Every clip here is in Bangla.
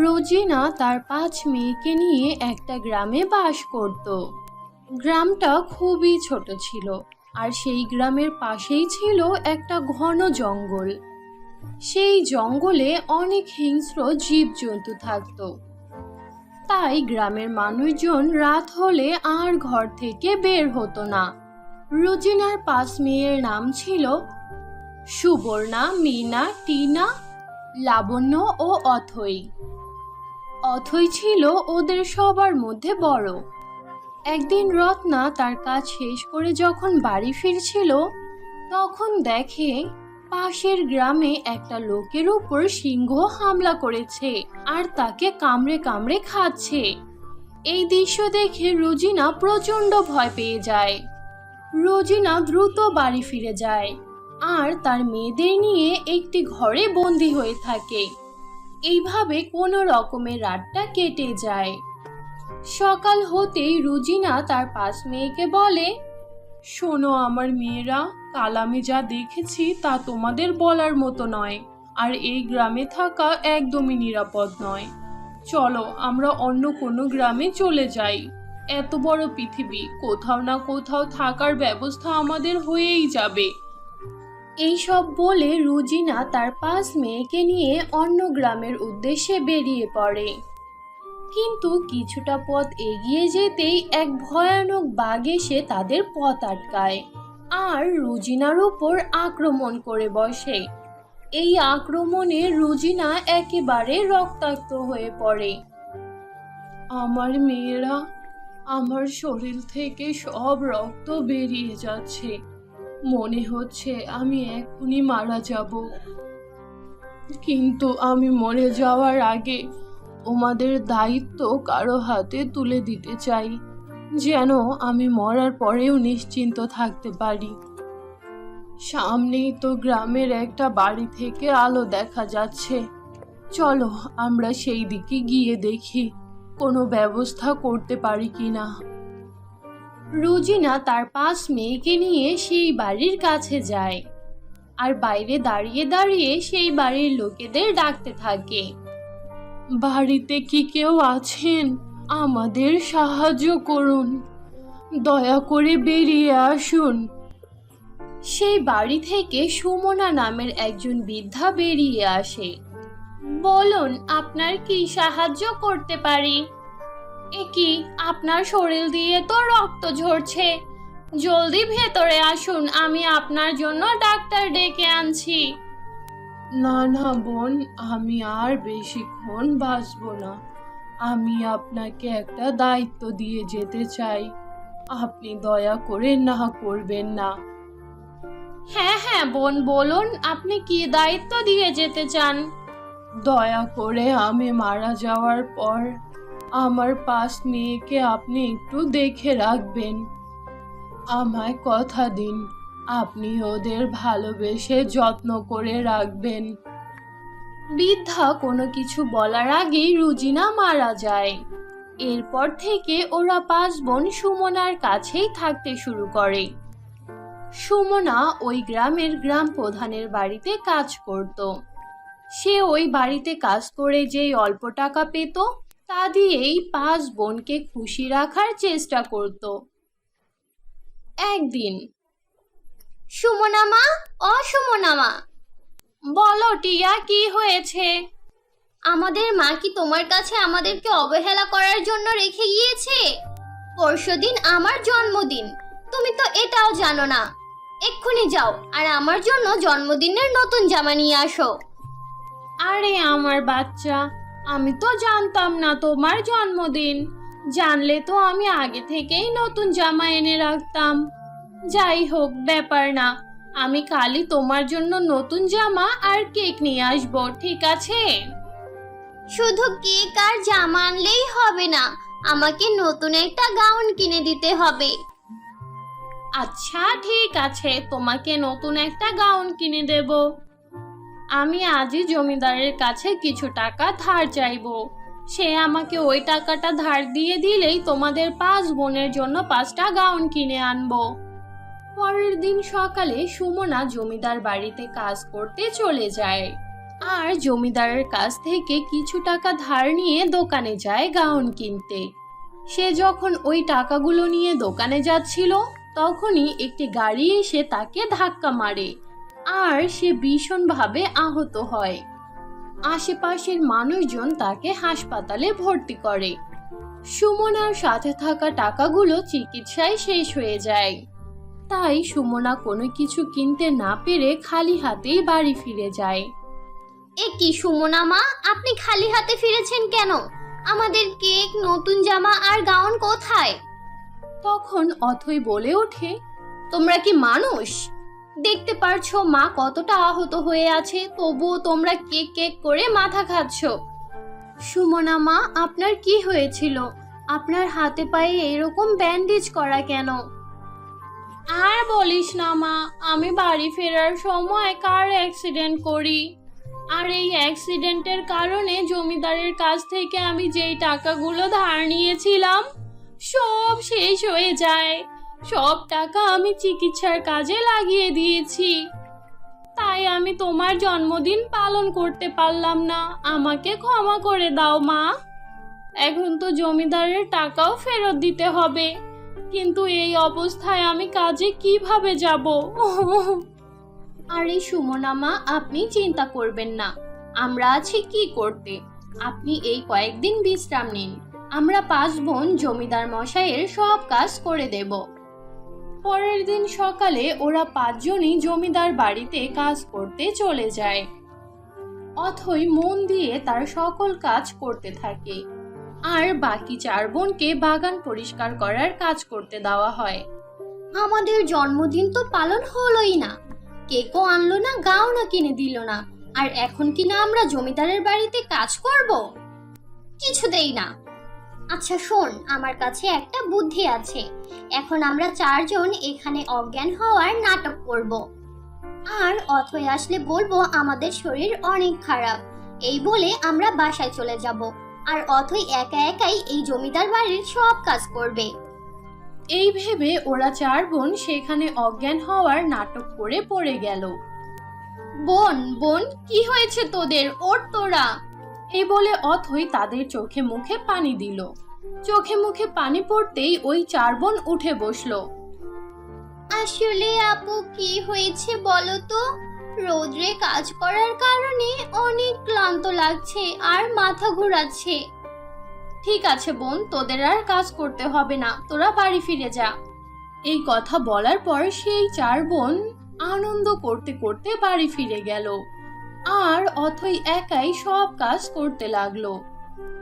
রোজিনা তার পাঁচ মেয়েকে নিয়ে একটা গ্রামে বাস করত। গ্রামটা খুবই ছোট ছিল আর সেই গ্রামের পাশেই ছিল একটা ঘন জঙ্গল। সেই জঙ্গলে অনেক হিংস্র জীবজন্তু থাকত। তাই গ্রামের মানুষজন রাত হলে আর ঘর থেকে বের হতো না। রোজিনার পাঁচ মেয়ের নাম ছিল সুবর্ণা, মিনা, টিনা, লাবণ্য ও অথই অথই ছিল ওদের সবার মধ্যে বড়। একদিন রত্না তার কাজ শেষ করে যখন বাড়ি ফিরছিল, তখন দেখে পাশের গ্রামে একটা লোকের উপর সিংহ হামলা করেছে আর তাকে কামড়ে কামড়ে খাচ্ছে। এই দৃশ্য দেখে রোজিনা প্রচণ্ড ভয় পেয়ে যায়। রোজিনা দ্রুত বাড়ি ফিরে যায় আর তার মেয়েদের নিয়ে একটি ঘরে বন্দি হয়ে থাকে। এইভাবে কোনো রকমের রাতটা কেটে যায়। সকাল হতেই রুজিনা তার পাঁচ মেয়েকে বলে, শোনো আমার মেয়েরা, কাল আমি যা দেখেছি তা তোমাদের বলার মতো নয়, আর এই গ্রামে থাকা একদমই নিরাপদ নয়। চলো আমরা অন্য কোনো গ্রামে চলে যাই। এত বড় পৃথিবী, কোথাও না কোথাও থাকার ব্যবস্থা আমাদের হয়েই যাবে। এইসব বলে রুজিনা তার পাঁচ মেয়েকে নিয়ে অন্য গ্রামের উদ্দেশ্যে বেরিয়ে পড়ে। কিন্তু কিছুটা পথ এগিয়ে যেতেই এক ভয়ানক বাঘ এসে তাদের পথ আটকায় আর রুজিনার উপর আক্রমণ করে বসে। এই আক্রমণে রুজিনা একেবারে রক্তাক্ত হয়ে পড়ে। আমার মেয়েরা, আমার শরীর থেকে সব রক্ত বেরিয়ে যাচ্ছে। মনে হচ্ছে আমি এখনই মারা যাব। কিন্তু আমি মরে যাওয়ার আগে তোমাদের দায়িত্ব কারও হাতে তুলে দিতে চাই, যেন আমি মরার পরেও নিশ্চিন্ত থাকতে পারি। সামনেই তো গ্রামের একটা বাড়ি থেকে আলো দেখা যাচ্ছে। চলো আমরা সেই দিকে গিয়ে দেখি, কোনো ব্যবস্থা করতে পারি কিনা। রুজিনা তার পাঁচ মেয়েকে নিয়ে সেই বাড়ির কাছে যায়। আর বাইরে দাঁড়িয়ে দাঁড়িয়ে সেই বাড়ির লোকেদের ডাকতে থাকে। বাড়িতে কি কেউ আছেন? আমাদের সাহায্য করুন। দয়া করে বেরিয়ে আসুন। সেই বাড়ি থেকে সুমনা নামের একজন বৃদ্ধা বেরিয়ে আসে। বলুন, আপনার কি সাহায্য করতে পারি? এ কি? আপনার শরীর দিয়ে তো রক্ত ঝরছে। জলদি ভেতরে আসুন আমি আপনার জন্য ডাক্তার ডেকে আনছি। না না বোন আমি আর বেশিক্ষণ বাঁচব না। আমি আপনাকে একটা দায়িত্ব দিয়ে যেতে চাই। আপনি দয়া করে না করবেন না। হ্যাঁ হ্যাঁ বোন বলুন আপনি কি দায়িত্ব দিয়ে যেতে চান? দয়া করে আমি মারা যাওয়ার পর আমার পাঁচ মেয়েকে আপনি একটু দেখে রাখবেন। আমায় কথা দিন। আপনি ওদের ভালোবেসে যত্ন করে রাখবেন। বৃদ্ধা কোনো কিছু বলার আগেই রুজিনা মারা যায়। এরপর থেকে ওরা পাঁচ বোন সুমনার কাছেই থাকতে শুরু করে। সুমনা ওই গ্রামের গ্রাম প্রধানের বাড়িতে কাজ করত। সে ওই বাড়িতে কাজ করে যেই অল্প টাকা পেত তা দিয়েই পাঁচ বোনকে খুশি রাখার চেষ্টা করত। একদিন, সুমনা মা, ও মা, বলো টিয়া কি হয়েছে? আমাদের মা কি তোমার কাছে আমাদেরকে অবহেলা করার জন্য রেখে গিয়েছে? পরশুদিন আমার জন্মদিন, তুমি তো এটাও জানো না। এক্ষুনি যাও, আর আমার জন্য জন্মদিনের নতুন জামা নিয়ে আসো। আরে আমার বাচ্চা আমি তো জানতাম না তোমার জন্মদিন। জানলে তো আমি আগে থেকেই নতুন জামা এনে রাখতাম। যাই হোক ব্যাপার না। আমি কালই তোমার জন্য নতুন জামা আর কেক নিয়ে আসব ঠিক আছে? শুধু কেক আর জামা আনলেই হবে না আমাকে নতুন একটা গাউন কিনে দিতে হবে। আচ্ছা ঠিক আছে তোমাকে নতুন একটা গাউন কিনে দেব। আমি আজই জমিদারের কাছে কিছু টাকা ধার চাইব। সে আমাকে ওই টাকাটা ধার দিয়ে দিলেই তোমাদের পাঁচ বোনের জন্য পাঁচটা গাউন কিনে আনব। পরের দিন সকালে সুমনা জমিদার বাড়িতে কাজ করতে চলে যায়। আর জমিদারের কাছ থেকে কিছু টাকা ধার নিয়ে দোকানে যায় গাউন কিনতে। সে যখন ওই টাকাগুলো নিয়ে দোকানে যাচ্ছিল, তখনই একটি গাড়ি এসে তাকে ধাক্কা মারে। আর সে ভীষণভাবে আহত হয়। আশেপাশের মানুষজন তাকে হাসপাতালে ভর্তি করে। সুমনার সাথে থাকা টাকাগুলো চিকিৎসায় শেষ হয়ে যায়। তাই সুমনা কোনো কিছু কিনতে না পেরে খালি হাতেই বাড়ি ফিরে যায়। এ কি সুমনা মা? আপনি খালি হাতে ফিরেছেন কেন? আমাদের কেক নতুন জামা আর গাউন কোথায়? তখন অথই বলে ওঠে তোমরা কি মানুষ? দেখতে পারছ মা কতটা আহত হয়ে আছে, তবুও তোমরা কেক কেক করে মাথা খাচ্ছ। সুমনা মা, আপনার কি হয়েছিল? আপনার হাতে পায়ে এরকম ব্যান্ডেজ করা কেন? আর বলিস না মা, আমি বাড়ি ফেরার সময় কার অ্যাক্সিডেন্ট করি? আর এই অ্যাক্সিডেন্টের কারণে জমিদারের কাছ থেকে আমি যেই টাকাগুলো ধার নিয়েছিলাম, সব শেষ হয়ে যায়। সব টাকা আমি চিকিৎসার কাজে লাগিয়ে দিয়েছি। তাই আমি তোমার জন্মদিন পালন করতে পারলাম না। আমাকে ক্ষমা করে দাও, মা। এখন তো জমিদারের টাকাও ফেরত দিতে হবে। কিন্তু এই অবস্থায় আমি কাজে কীভাবে যাব? আরে সুমনা মা, আপনি চিন্তা করবেন না। আমরা আছি কি করতে? আপনি এই কয়েকদিন বিশ্রাম নিন। আমরা পাঁচ বোন জমিদার মশাইয়ের সব কাজ করে দেব। পরের দিন সকালে ওরা পাঁচজনই জমিদার বাড়িতে কাজ করতে চলে যায়। অথই মন দিয়ে তার সকল কাজ করতে থাকে। আর বাকি চার বোনকে বাগান পরিষ্কার করার কাজ করতে দেওয়া হয়। আমাদের জন্মদিন তো পালন হলোই না। কেকও আনলো না গাউনও কিনে দিল না। আর এখন কিনা আমরা জমিদারের বাড়িতে কাজ করব? কিছুতেই না। আচ্ছা শোন, আমার কাছে একটা বুদ্ধি আছে। এখন আমরা চারজন এখানে অজ্ঞান হওয়ার নাটক করব। আর অথয় আসলে বলব, আমাদের শরীর অনেক খারাপ। এই বলে আমরা বাসায় চলে যাব। আর অথই একা একাই এই জমিদার বাড়ির সব কাজ করবে। এই ভেবে ওরা চার বোন সেখানে অজ্ঞান হওয়ার নাটক করে পড়ে গেল। বোন বোন, কি হয়েছে তোদের? ওর তোরা। এই বলে অথই তাদের চোখে মুখে পানি দিল। চোখে মুখে পানি পড়তেই ওই চার বোন উঠে বসল। আসলে আপু কি হয়েছে বলো তো? রোদ্রে কাজ করার কারণে অনেক ক্লান্ত লাগছে আর মাথা ঘোরাচ্ছে। ঠিক আছে বোন তোদের আর কাজ করতে হবে না তোরা বাড়ি ফিরে যা। এই কথা বলার পর সেই চার বোন আনন্দ করতে করতে বাড়ি ফিরে গেল। আর অথই একাই সব কাজ করতে লাগল।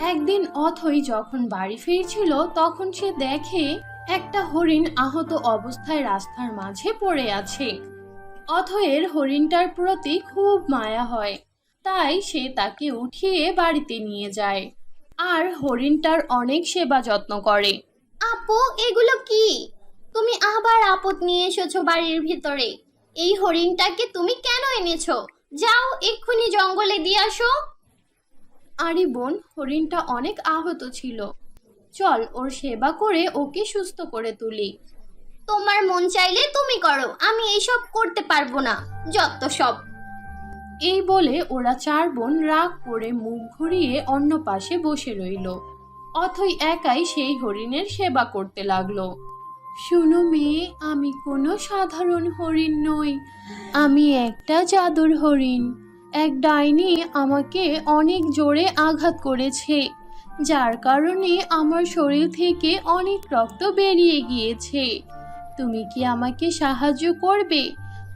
একদিন অথই যখন বাড়ি ফিরছিল, তখন সে দেখে একটা হরিণ আহত অবস্থায় রাস্তার মাঝে পড়ে আছে। অথয়ের হরিণটার প্রতি খুব মায়া হয়, তাই সে তাকে উঠিয়ে বাড়িতে নিয়ে যায়। আর হরিণটার অনেক সেবা যত্ন করে। আপু, এগুলো কি? তুমি আবার আপদ নিয়ে এসেছ বাড়ির ভিতরে। এই হরিণটাকে তুমি কেন এনেছো? যাও এক্ষুনি জঙ্গলে দিয়ে আসো। আরে বোন হরিণটা অনেক আহত ছিল। চল ওর সেবা করে ওকে সুস্থ করে তুলি। তোমার মন চাইলে তুমি করো আমি এইসব করতে পারব না যত সব। এই বলে ওরা চার বোন রাগ করে মুখ ঘুরিয়ে অন্য পাশে বসে রইল। অথই একাই সেই হরিণের সেবা করতে লাগল। শুনো মেয়ে, আমি কোনো সাধারণ হরিণ নই। আমি একটা জাদুর হরিণ। এক ডাইনি আমাকে অনেক জোরে আঘাত করেছে, যার কারণে আমার শরীর থেকে অনেক রক্ত বেরিয়ে গিয়েছে। তুমি কি আমাকে সাহায্য করবে?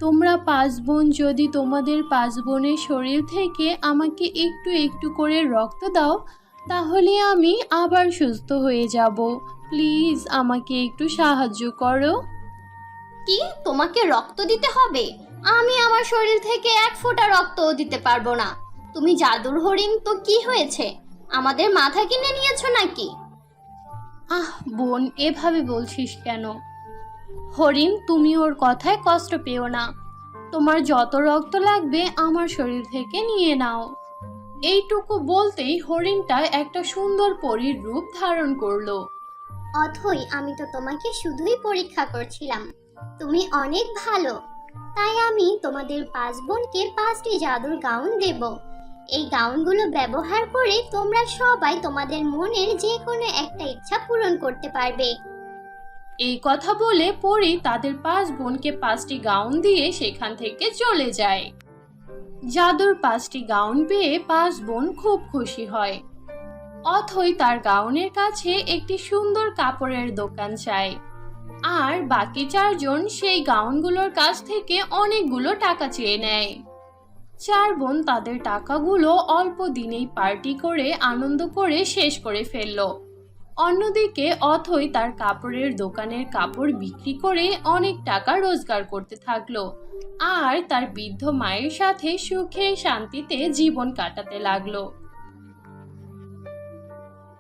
তোমরা পাঁচ বোন, যদি তোমাদের পাঁচ বোনের শরীর থেকে আমাকে একটু একটু করে রক্ত দাও তাহলে আমি আবার সুস্থ হয়ে যাব। প্লিজ আমাকে একটু সাহায্য করো। কি? তোমাকে রক্ত দিতে হবে? আমি আমার শরীর থেকে এক ফোঁটা রক্তও দিতে পারব না। তুমি জাদুর হরিণ তো কি হয়েছে? আমাদের মাথা কিনে নিয়েছো নাকি? আহ বোন এভাবে বলছিস কেন? হরিণ তুমি ওর কথায় কষ্ট পেও না। তোমার যত রক্ত লাগবে আমার শরীর থেকে নিয়ে নাও। এইটুকু বলতেই হরিণটা একটা সুন্দর পরীর রূপ ধারণ করল। অথই আমি তো তোমাকে শুধুই পরীক্ষা করছিলাম। তুমি অনেক ভালো। তাই আমি তোমাদের পাঁচ বোনকে পাঁচটি জাদুর গাউন দেব। এই গাউনগুলো ব্যবহার করে তোমরা সবাই তোমাদের মনের যে কোনো একটা ইচ্ছা পূরণ করতে পারবে। এই কথা বলে পরি তাদের পাঁচ বোনকে পাঁচটি গাউন দিয়ে সেখান থেকে চলে যায়। জাদুর পাঁচটি গাউন পেয়ে পাঁচ বোন খুব খুশি হয়। অথই তার গাউনের কাছে একটি সুন্দর কাপড়ের দোকান চায় আর বাকি চারজন সেই গাউনগুলোর কাছ থেকে অনেকগুলো টাকা চেয়ে নেয়। চার বোন তাদের টাকাগুলো অল্প দিনেই পার্টি করে, আনন্দ করে শেষ করে ফেলল। অন্যদিকে অথই তার কাপড়ের দোকানের কাপড় বিক্রি করে অনেক টাকা রোজগার করতে থাকল। আর তার বৃদ্ধ মায়ের সাথে সুখে শান্তিতে জীবন কাটাতে লাগল।